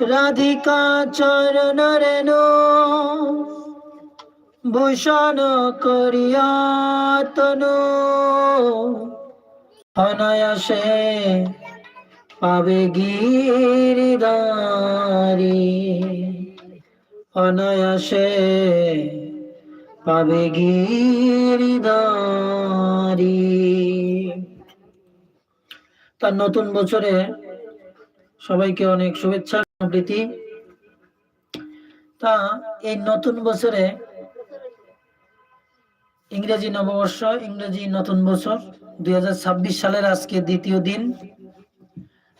রাধিকা চরণ রেণু, ভূষণ করিয়া তনু। অনায়াসে পাবে গিরিদারি অনায়াসে পাবে গিরিদারি তার নতুন বছরে সবাইকে অনেক শুভেচ্ছা। প্রীতি তা এই নতুন বছরে ইংরেজি নববর্ষ, ইংরেজি নতুন বছর, দুই সালের আজকে দ্বিতীয় দিন।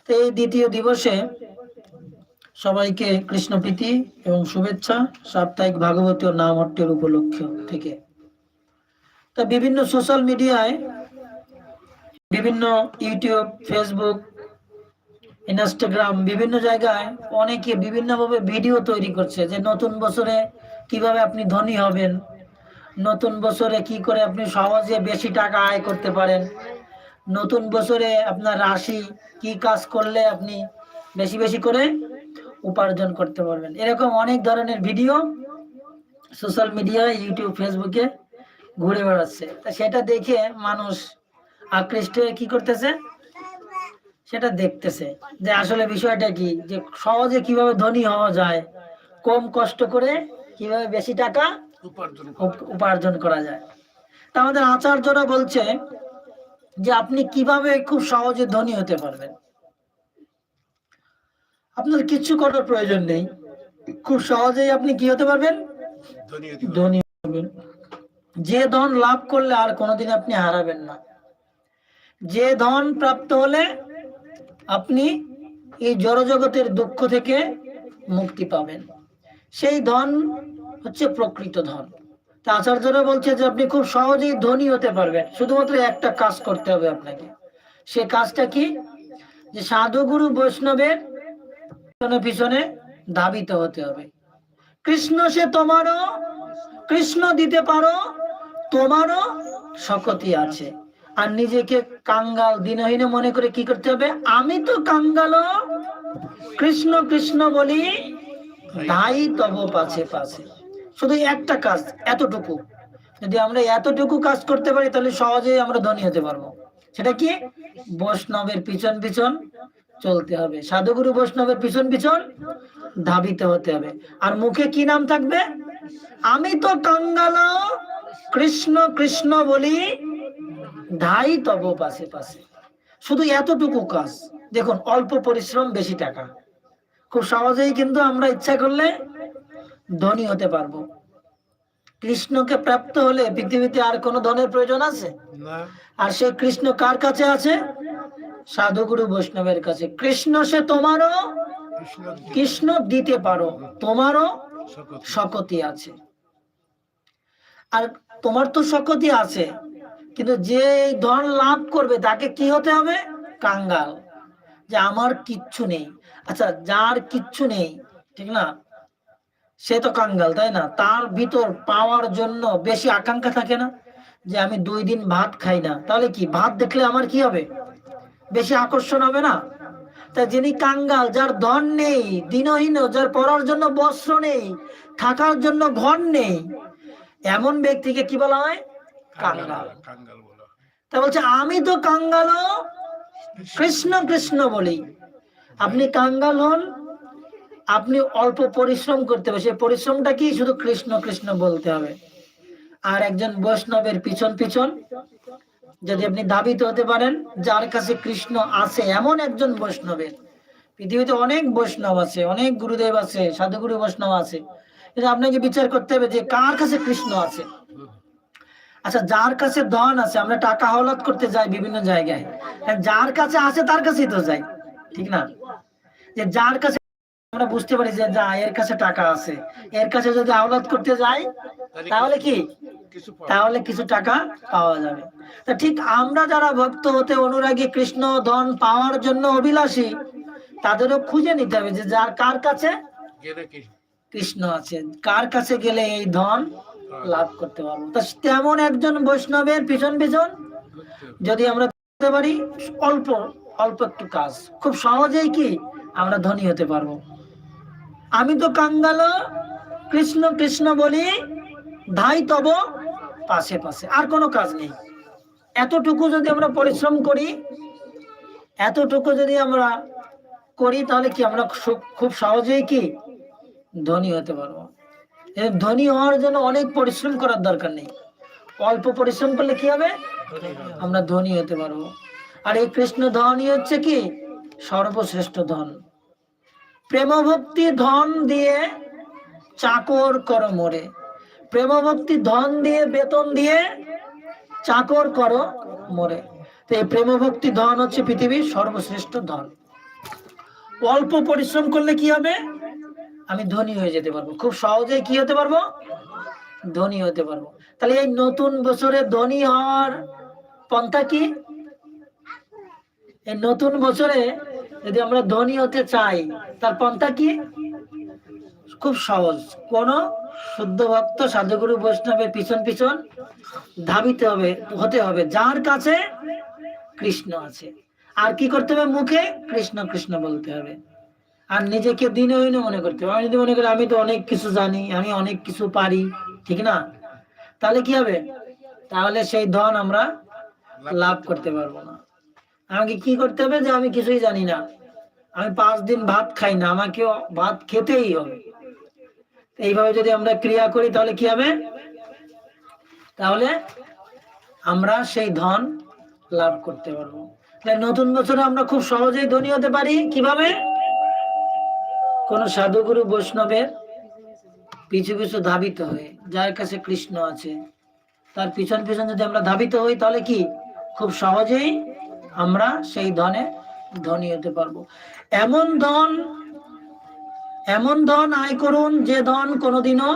এই দ্বিতীয় দিবসে সবাইকে কৃষ্ণপ্রীতি এবং শুভেচ্ছা, সাপ্তাহিক ভাগবতী ও নাম অট্টের উপলক্ষ থেকে। তা বিভিন্ন সোশ্যাল মিডিয়ায় বিভিন্ন ইউটিউব ফেসবুক ইনস্টাগ্রাম বিভিন্ন জায়গায় অনেকে বিভিন্নভাবে ভিডিও তৈরি করছে যে নতুন বছরে কীভাবে আপনি ধনী হবেন, নতুন বছরে কি করে আপনি সহজে বেশি টাকা আয় করতে পারেন, নতুন বছরে আপনার রাশি কি কাজ করলে আপনি বেশি বেশি করে উপার্জন করতে পারবেন। এরকম অনেক ধরনের ভিডিও সোশ্যাল মিডিয়ায় ইউটিউব ফেসবুকে ঘুরে বেড়াচ্ছে। তা সেটা দেখে মানুষ আকৃষ্ট হয়ে কি করতেছে? সেটা দেখতেছে যে আসলে বিষয়টা কি? যে সহজে কীভাবে ধনী হওয়া যায় কম কষ্ট করে কীভাবে বেশি টাকা উপার্জন উপ- উপার্জন করা যায়। তা আমাদের আচার্যরা বলছে যে আপনি কীভাবে খুব সহজে ধনী হতে পারবেন। আপনার কিছু করার প্রয়োজন নেই। খুব সহজেই আপনি কি হতে পারবেন। ধনী হবেন। যে ধন লাভ করলে আর কোনোদিন আপনি হারাবেন না। যে ধন প্রাপ্ত হলে আপনি এই জড়জগতের দুঃখ থেকে মুক্তি পাবেন। সেই ধন হচ্ছে প্রকৃত ধন। তা আচার্যরা বলছে যে আপনি খুব সহজেই ধনী হতে পারবেন। শুধুমাত্র একটা কাজ করতে হবে আপনাকে। সে কাজটা কি? যে সাধুগুরু বৈষ্ণবের পিছনে ধাবিত হতে হবে। কৃষ্ণ সে তোমারও, কৃষ্ণ দিতে পারো, তোমারও শকতি আছে। আর নিজেকে কাঙ্গাল, দিনহীন মনে করে কি করতে হবে? আমি তো কাঙ্গাল কৃষ্ণ কৃষ্ণ বলি, তাই তব পাছে পাছে। শুধু একটা কাজ, এতটুকু। যদি আমরা এতটুকু কাজ করতে পারি, তাহলে সহজেই আমরা ধনী হতে পারব। সেটা কি? বৈষ্ণবের পিছন পিছন চলতে হবে। সাধুগুরু বৈষ্ণবের পিছন পিছন ধাবিত হতে হবে। আর মুখে কি নাম থাকবে? আমি তো কাঙ্গাল কৃষ্ণ কৃষ্ণ বলি ধাই তব পাশে পাশে। শুধু এতটুকু কাজ। দেখুন অল্প পরিশ্রম বেশি টাকা। খুব সহজেই কিন্তু আমরা ইচ্ছা করলে ধনী হতে পারব। কৃষ্ণকে প্রাপ্ত হলে পৃথিবীতে আর কোনো ধনের প্রয়োজন আছে? আর সে কৃষ্ণ কার কাছে আছে? সাধুগুরু বৈষ্ণবের কাছে। কৃষ্ণ সে তোমারও কৃষ্ণ কৃষ্ণ দিতে পারো। তোমারও শকতি আছে। আর তোমার তো শকতি আছে। কিন্তু যে ধন লাভ করবে, তাকে কি হতে হবে? কাঙ্গাল। যে আমার কিচ্ছু নেই। আচ্ছা যার কিচ্ছু নেই, ঠিক না? সে তো কাঙ্গাল, তাই না? তার ভিতর পাওয়ার জন্য বেশি আকাঙ্ক্ষা থাকে না? যে আমি দুই দিন ভাত খাই না। তাহলে কি? ভাত দেখলে আমার কি হবে? বেশি আকর্ষণ হবে না? তা যিনি কাঙ্গাল, যার ধন নেই, দিনহীন, যার পড়ার জন্য বস্ত্র নেই, থাকার জন্য ঘর নেই, এমন ব্যক্তিকে কি বলা হয়? কাঙ্গাল। তা বলছে আমি তো কাঙ্গাল কৃষ্ণ কৃষ্ণ বলি। আপনি কাঙ্গাল হন আপনি অল্প পরিশ্রম করতে হবে। সেই পরিশ্রমটা কি? শুধু কৃষ্ণ কৃষ্ণ বলতে হবে। আর একজন বৈষ্ণবের পিছন পিছন যদি আপনি দাবিত হতে পারেন যার কাছে কৃষ্ণ আছে এমন একজন বৈষ্ণবের। পৃথিবীতে অনেক বৈষ্ণব আছে অনেক গুরুদেব আছে সাধুগুরু বৈষ্ণব আছে। কিন্তু আপনাকে বিচার করতে হবে যে কার কাছে কৃষ্ণ আছে। আচ্ছা যার কাছে ধন আছে আমরা টাকা হলাত করতে যাই বিভিন্ন জায়গায়। যার কাছে আছে তার কাছেই তো যাই। ঠিক না? যে যার কাছে আমরা বুঝতে পারি যে যা এর কাছে টাকা আছে। এর কাছে যদি আওলাদ করতে যাই তাহলে কি? তাহলে কিছু টাকা পাওয়া যাবে। তা ঠিক আমরা যারা ভক্ত হতে অনুরাগী কৃষ্ণ ধন পাওয়ার জন্য অভিলাষী তাদেরও খুঁজে নিতে হবে যে যার কার কাছে? কৃষ্ণ আছে। কার কাছে গেলে এই ধন লাভ করতে পারব। তেমন একজন বৈষ্ণবের পিছন পিছন যদি আমরা করতে পারি, অল্প অল্প একটু কাজ। খুব সহজেই কি আমরা ধনী হতে পারব। আমি তো কাঙ্গাল, কৃষ্ণ কৃষ্ণ বলি, ধাই তব, পাশে পাশে। আর কোনো কাজ নেই। এতটুকু যদি আমরা পরিশ্রম করি, এতটুকু যদি আমরা করি, তাহলে কি আমরা খুব সহজেই কি ধনী হতে পারব? ধনী হওয়ার জন্য অনেক পরিশ্রম করার দরকার নেই। অল্প পরিশ্রম করলে কি হবে? আমরা ধনী হতে পারব। আর এই কৃষ্ণ ধনই হচ্ছে কি? সর্বশ্রেষ্ঠ ধন। প্রেম ভক্তি ধন দিয়ে চাকর কর মোরে। প্রেম ভক্তি ধন দিয়ে বেতন দিয়ে চাকর করো মোরে। তো এই প্রেম ভক্তি ধন হচ্ছে পৃথিবীর সর্বশ্রেষ্ঠ ধন। অল্প পরিশ্রম করলে কি হবে? আমি ধনী হয়ে যেতে পারব। খুব সহজেই কি হতে পারব? ধনী হতে পারব। তাহলে এই নতুন বছরে ধনী হওয়ার পন্থা কি? এই নতুন বছরে যদি আমরা ধনী হতে চাই, তার পন্থা কি? খুব সহজ। কোন শুদ্ধ ভক্ত সাধুগুরু বৈষ্ণবের পিছন পিছন ধাবিতে হবে, হতে হবে। যার কাছে কৃষ্ণ আছে। আর কি করতে হবে? মুখে কৃষ্ণ কৃষ্ণ বলতে হবে। আর নিজেকে দিনহীন মনে করতে হবে। আমি যদি মনে করি আমি তো অনেক কিছু জানি, আমি অনেক কিছু পারি, ঠিক না? তাহলে কি হবে? তাহলে সেই ধন আমরা লাভ করতে পারব না। আমাকে কি করতে হবে যে আমি কিছুই জানি না। আমি পাঁচ দিন ভাত খাই না আমাকে ভাত খেতেই হবে। এইভাবে যদি আমরা ক্রিয়া করি তাহলে কি হবে? তাহলে আমরা সেই ধন লাভ করতে পারব। নতুন বছরে আমরা খুব সহজেই ধনী হতে পারি। কীভাবে? কোন সাধুগুরু বৈষ্ণবের পিছু পিছু ধাবিত হয়ে যার কাছে কৃষ্ণ আছে তার পিছন পিছন যদি আমরা ধাবিত হই তাহলে কি? খুব সহজেই আমরা সেই ধনে ধনী হতে পারব। এমন ধন এমন ধন আয় করুন যে ধন কোনোদিনও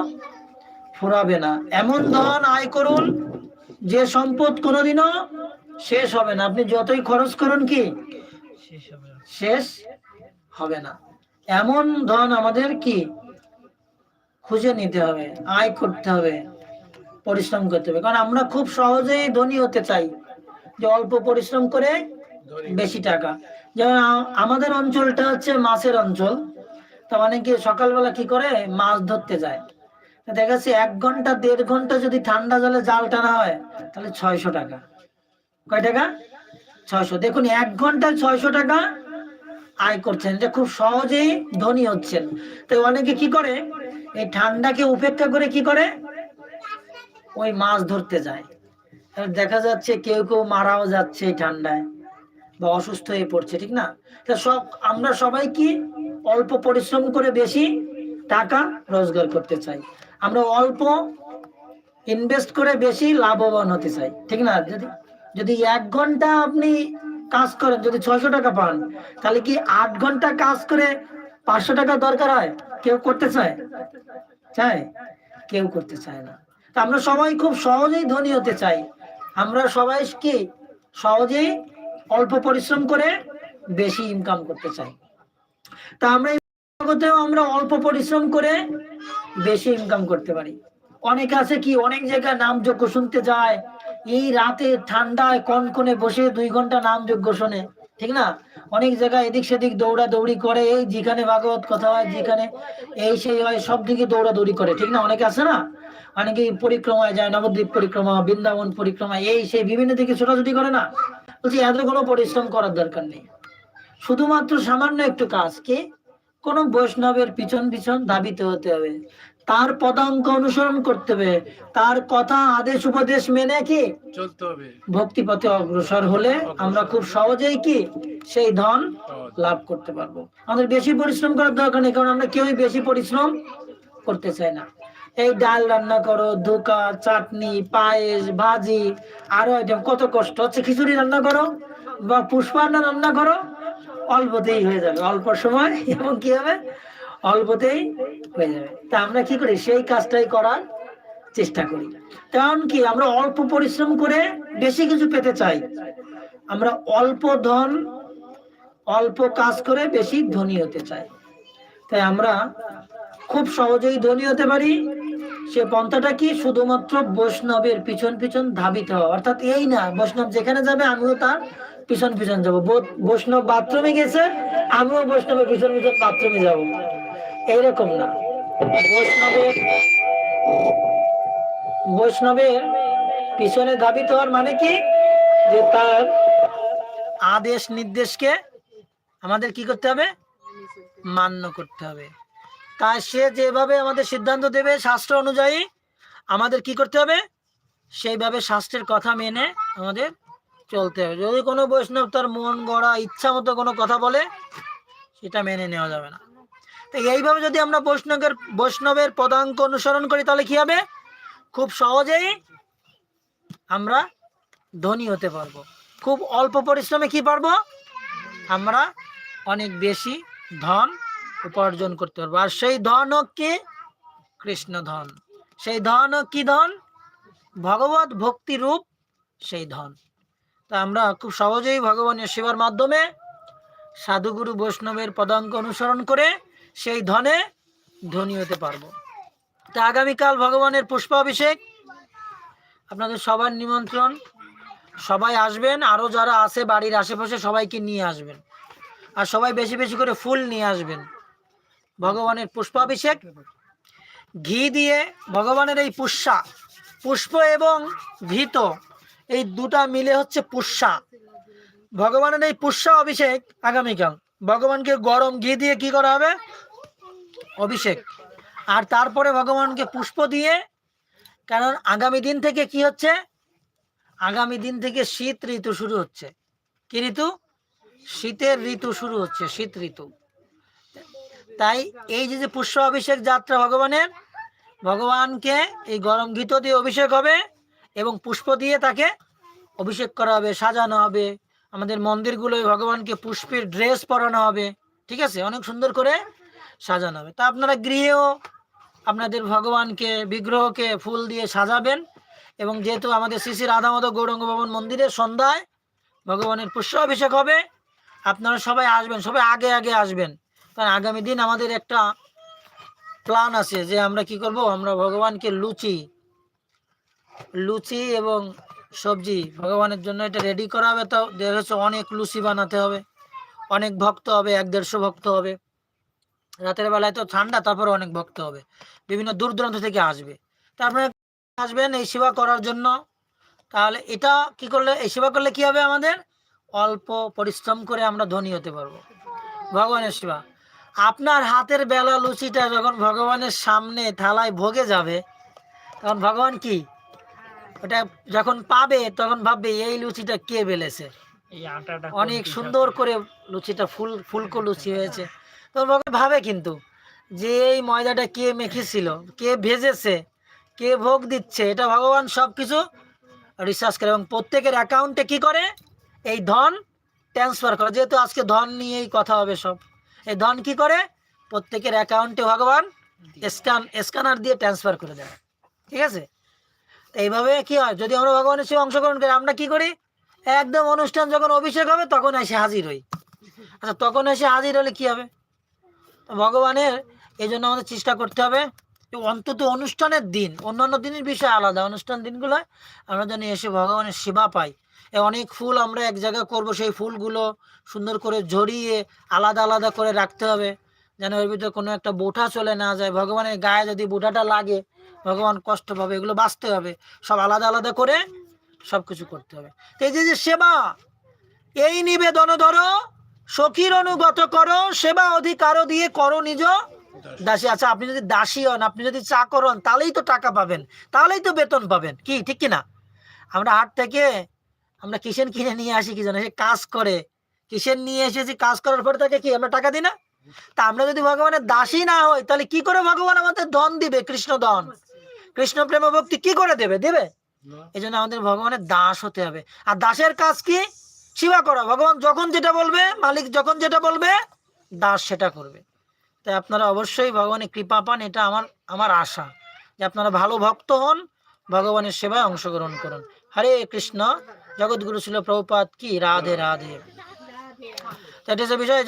ফুরাবে না। এমন ধন আয় করুন যে সম্পদ কোনোদিনও শেষ হবে না। আপনি যতই খরচ করুন কি? শেষ হবে না। এমন ধন আমাদের কি? খুঁজে নিতে হবে, আয় করতে হবে, পরিশ্রম করতে হবে। কারণ আমরা খুব সহজেই ধনী হতে চাই যে অল্প পরিশ্রম করে বেশি টাকা। যেমন আমাদের অঞ্চলটা হচ্ছে মাছের অঞ্চল। তো অনেকে সকালবেলা কি করে? মাছ ধরতে যায়। দেখা যাচ্ছে এক ঘণ্টা, দেড় ঘণ্টা যদি ঠান্ডা জলে জাল টানা হয়, তাহলে ছয়শো টাকা। কয় টাকা? ছয়শো। দেখুন, এক ঘন্টায় ছয়শো টাকা আয় করছেন যে খুব সহজেই ধনী হচ্ছেন। তো অনেকে কি করে? এই ঠান্ডাকে উপেক্ষা করে কি করে? ওই মাছ ধরতে যায়। দেখা যাচ্ছে কেউ কেউ মারাও যাচ্ছে ঠান্ডায় বা অসুস্থ হয়ে পড়ছে, ঠিক না? তা সব, আমরা সবাই কি অল্প পরিশ্রম করে বেশি টাকা রোজগার করতে চাই। আমরা অল্প ইনভেস্ট করে বেশি লাভবান হতে চাই, ঠিক না? যদি যদি এক ঘণ্টা আপনি কাজ করেন, যদি ছয়শো টাকা পান, তাহলে কি আট ঘণ্টা কাজ করে পাঁচশো টাকা দরকার হয়? কেউ করতে চায়? চায়? কেউ করতে চায় না। আমরা সবাই খুব সহজেই ধনী হতে চাই। আমরা সবাই কি সহজেই অল্প পরিশ্রম করে বেশি ইনকাম করতে চাই? তা আমরা জগতেও আমরা অল্প পরিশ্রম করে বেশি ইনকাম করতে পারি। অনেক আছে কি, অনেক জায়গায় নাম যজ্ঞ শুনতে যায় এই রাতে ঠান্ডায় কনকনে বসে দুই ঘণ্টা নাম যজ্ঞ শোনে, ঠিক না? অনেক জায়গায় এদিক সেদিক দৌড়া দৌড়ি করে, এই যেখানে ভাগবত কথা হয়, যেখানে এই সেই হয়, সব দিকে দৌড়া দৌড়ি করে, ঠিক না? অনেকে আছে না? অনেকে পরিক্রমায় যায়, নবদ্বীপ পরিক্রমা, বৃন্দাবন পরিক্রমা, এই সেই বিভিন্ন দিকে ছোটাছুটি করে না? বলছি এত কোনো পরিশ্রম করার দরকার নেই। শুধুমাত্র সামান্য একটু কাজ কি কোন বৈষ্ণবের পিছন পিছন ধাবিতে হতে হবে। তার পদাঙ্ক অনুসরণ করতে হবে। তার কথা আদেশ উপদেশ মেনে কি? চলতে হবে। ভক্তি পথে অগ্রসর হলে আমরা খুব সহজেই কি? সেই ধন লাভ করতে পারব। আমাদের বেশি পরিশ্রম করার দরকার নেই কারণ আমরা কেউই বেশি পরিশ্রম করতে চাই না। এই ডাল রান্না করো ধোকা চাটনি পায়েস ভাজি আরও আইটেম কত কষ্ট। হচ্ছে খিচুড়ি রান্না করো বা পুষ্পান্না রান্না করো অল্পতেই হয়ে যাবে। অল্প সময় এবং কি হবে? অল্পতেই হয়ে যাবে। তা আমরা কি করি? সেই কাজটাই করার চেষ্টা করি। কারণ কি? আমরা অল্প পরিশ্রম করে বেশি কিছু পেতে চাই। আমরা অল্প ধন, অল্প কাজ করে বেশি ধনী হতে চাই। তাই আমরা খুব সহজেই ধনী হতে পারি। সে পন্থাটা কি? শুধুমাত্র বৈষ্ণবের পিছন পিছন ধাবিত অর্থাৎ এই না, বৈষ্ণব যেখানে যাবে, আমিও তার পিছন পিছন যাব। বৈষ্ণব বাথরুমে গেছে, আমিও বৈষ্ণবের পিছন পিছন বাথরুমে যাব। এইরকম না। বৈষ্ণবের বৈষ্ণবের পিছনে ধাবিত হওয়ার মানে কি? যে তার আদেশ নির্দেশকে আমাদের কি করতে হবে? মান্য করতে হবে। তাই সে যেভাবে আমাদের সিদ্ধান্ত দেবে শাস্ত্র অনুযায়ী, আমাদের কি করতে হবে? সেইভাবে শাস্ত্রের কথা মেনে আমাদের চলতে হবে। যদি কোনো বৈষ্ণব তার মন, গড়া, ইচ্ছা মতো কোনো কথা বলে, সেটা মেনে নেওয়া যাবে না। তো এইভাবে যদি আমরা বৈষ্ণবের বৈষ্ণবের পদাঙ্ক অনুসরণ করি, তাহলে কি হবে? খুব সহজেই আমরা ধনী হতে পারব। খুব অল্প পরিশ্রমে কি পারব? আমরা অনেক বেশি ধন উপার্জন করতে পারব। আর সেই ধন হোক কি? কৃষ্ণ ধন। সেই ধন হোক কি ধন? ভগবত ভক্তি রূপ সেই ধন। তা আমরা খুব সহজেই ভগবানের সেবার মাধ্যমে সাধুগুরু বৈষ্ণবের পদাঙ্ক অনুসরণ করে সেই ধনে ধনী হতে পারব। তা আগামীকাল ভগবানের পুষ্পাভিষেক। আপনাদের সবার নিমন্ত্রণ। সবাই আসবেন আরও যারা আছে বাড়ির আশেপাশে সবাইকে নিয়ে আসবেন। আর সবাই বেশি বেশি করে ফুল নিয়ে আসবেন। ভগবানের পুষ্পাভিষেক। ঘি দিয়ে ভগবানের এই পুষ্যা, পুষ্প এবং ঘিত, এই দুটা মিলে হচ্ছে পুষ্যা। ভগবানের এই পুষ্যা অভিষেক আগামীকাল। ভগবানকে গরম ঘি দিয়ে কি করা হবে? অভিষেক। আর তারপরে ভগবানকে পুষ্প দিয়ে, কারণ আগামী দিন থেকে কি হচ্ছে? আগামী দিন থেকে শীত ঋতু শুরু হচ্ছে। কি ঋতু? শীতের ঋতু শুরু হচ্ছে, শীত ঋতু। তাই এই যে যে পুষ্প অভিষেক যাত্রা ভগবানের, ভগবানকে এই গরম ঘিত দিয়ে অভিষেক হবে এবং পুষ্প দিয়ে তাকে অভিষেক করা হবে, সাজানো হবে। আমাদের মন্দিরগুলোয় ভগবানকে পুষ্পের ড্রেস পরানো হবে, ঠিক আছে? অনেক সুন্দর করে সাজানো হবে। তা আপনারা গৃহেও আপনাদের ভগবানকে, বিগ্রহকে ফুল দিয়ে সাজাবেন এবং যেহেতু আমাদের শ্রী রাধামদ গৌরঙ্গ ভবন মন্দিরে সন্ধ্যায় ভগবানের পুষ্প অভিষেক হবে, আপনারা সবাই আসবেন, সবাই আগে আগে আসবেন। কারণ আগামী দিন আমাদের একটা প্ল্যান আছে যে আমরা কি করব, আমরা ভগবানকে লুচি লুচি এবং সবজি, ভগবানের জন্য এটা রেডি করা হবে তো। যাচ্ছে অনেক লুচি বানাতে হবে, অনেক ভক্ত হবে, এক দেড়শো ভক্ত হবে। রাতের বেলায় তো ঠান্ডা, তারপরে অনেক ভক্ত হবে। বিভিন্ন দূর দূরান্ত থেকে আসবে। তারপরে আসবেন এই সেবা করার জন্য। তাহলে এটা কি করলে, এই সেবা করলে কি হবে আমাদের? অল্প পরিশ্রম করে আমরা ধনী হতে পারব। ভগবানের সেবা। আপনার হাতের বেলা লুচিটা যখন ভগবানের সামনে থালায় ভোগে যাবে, তখন ভগবান কি? ওটা যখন পাবে তখন ভাববে এই লুচিটা কে বেলেছে? অনেক সুন্দর করে লুচিটা ফুল ফুলকো লুচি হয়েছে। তখন ভাবে কিন্তু যে এই ময়দাটা কে মেখেছিল কে ভেজেছে কে ভোগ দিচ্ছে এটা ভগবান সব কিছু রিসার্চ করে। এবং প্রত্যেকের অ্যাকাউন্টে কি করে? এই ধন ট্রান্সফার করে। যেহেতু আজকে ধন নিয়েই কথা হবে সব এই ধন কি করে? প্রত্যেকের অ্যাকাউন্টে ভগবান স্ক্যান স্ক্যানার দিয়ে ট্রান্সফার করে দেয়। ঠিক আছে? এইভাবে কি হয়? যদি আমরা ভগবানের সে অংশগ্রহণ করি, আমরা কি করি? একদম অনুষ্ঠান যখন অভিষেক হবে, তখন এসে হাজির হই। আচ্ছা তখন এসে হাজির হলে কি হবে? ভগবানের এই জন্য আমাদের চেষ্টা করতে হবে অন্তত অনুষ্ঠানের দিন, অন্যান্য দিনের বিষয় আলাদা। অনুষ্ঠান দিনগুলো আমরা যেন এসে ভগবানের সেবা পাই। অনেক ফুল আমরা এক জায়গায় করব, সেই ফুলগুলো সুন্দর করে ঝরিয়ে আলাদা আলাদা করে রাখতে হবে। যেন এর ভিতরে কোনো একটা বোঠা চলে না যায়। ভগবানের গায়ে যদি বোঠাটা লাগে, ভগবান কষ্ট পাবে, এগুলো বাঁচতে হবে। সব আলাদা আলাদা করে সব কিছু করতে হবে। এই যে যে সেবা, এই নিবেদন ধরো, সখীর অনুগত করো, সেবা অধিকার দিয়ে করো নিজ দাসী। আচ্ছা আপনি যদি দাসী হন, আপনি যদি চাকর হন, তাহলেই তো টাকা পাবেন, তাহলেই তো বেতন পাবেন। কি, ঠিক কি না? আমরা হাট থেকে আমরা কিসেন কিনে নিয়ে আসি কি জানো? সে কাজ করে। কিসেন নিয়ে এসেছি কাজ করার পরে তাকে কি, আমরা টাকা দিই না? তা আমরা যদি ভগবানের দাসী না হই, তাহলে কি করে ভগবান আমাদের ধন দিবে, কৃষ্ণ ধন? কৃষ্ণ প্রেম ভক্তি কি করে দেবে? দেবে? এই জন্য আমাদের ভগবানের দাস হতে হবে। আর দাসের কাজ কি? সেবা করা। ভগবান যখন যেটা বলবে, মালিক যখন যেটা বলবে, দাস সেটা করবে। তাই আপনারা অবশ্যই ভগবানের কৃপা পান, এটা আমার আমার আশা। যে আপনারা ভালো ভক্ত হন, ভগবানের সেবায় অংশগ্রহণ করুন। হরে কৃষ্ণ। জগৎগুরু ছিল প্রভুপাত কি? রাধে রাধে। দ্যাট বিষয়